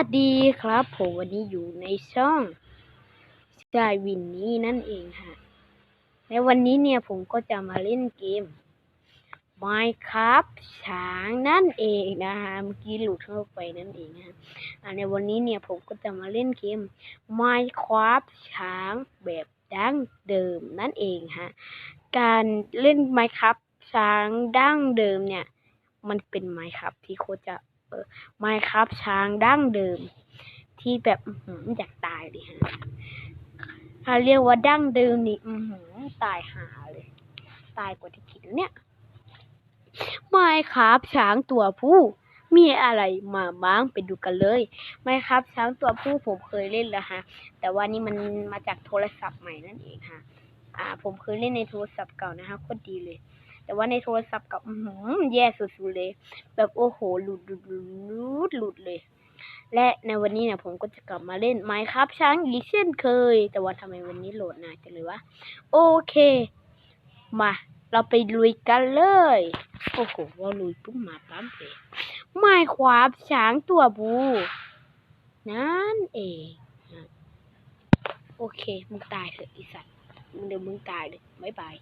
วัสดีครับ ผมวันนี้อยู่ในช่องชายวินนี่นั่นเองฮะในวันนี้เนี่ยผมก็จะมาเล่นเกม Minecraft ช้างนั่นเองนะฮะเมื่อกี้หลุดเข้าไปนั่นเองฮะในวันนี้เนี่ยผมก็จะมาเล่นเกม Minecraft ช้างแบบดั้งเดิมนั่นเองฮะการเล่น Minecraft ช้างดั้งเดิมเนี่ย มันเป็น Minecraft ที่โคตรจะ เออ Minecraft ช้างดั้งเดิม ที่แบบอือหืออยากตายเลยฮะถ้าเรียกว่าดั้งเดิมนี่อือหือตายหาเลย ตายกว่าที่คิดเนี่ย Minecraft ช้างตัวผู้มีอะไรมาบ้างไปดูกันเลยไม่ครับช้างตัวผู้ผมเคยเล่นแล้วฮะ แต่ว่านี่มันมาจากโทรศัพท์ใหม่นั่นเองฮะอ่า ผมเคยเล่นในโทรศัพท์เก่านะคะโคตรดีเลย แต่ว่าในโทรศัพท์ก่าอื้อหือแย่สุดๆเลย แบบโอ้โห หลุดหลุดหลุดหลุดเลย และในวันนี้เนี่ยผมก็จะกลับมาเล่น Minecraft ช้างอีกเช่นเคย แต่ว่าทำไมวันนี้โหลดนานจังเลยวะ โอเค มา เราไปลุยกันเลย โอ้โหว่าลุยปุ๊บมาปั๊มเลย Minecraft ช้างตัวบู นั่นเองโอเค มึงตายเถอะไอสัตว์มึงเดี๋ยวมึงตายเลยบ๊ายบาย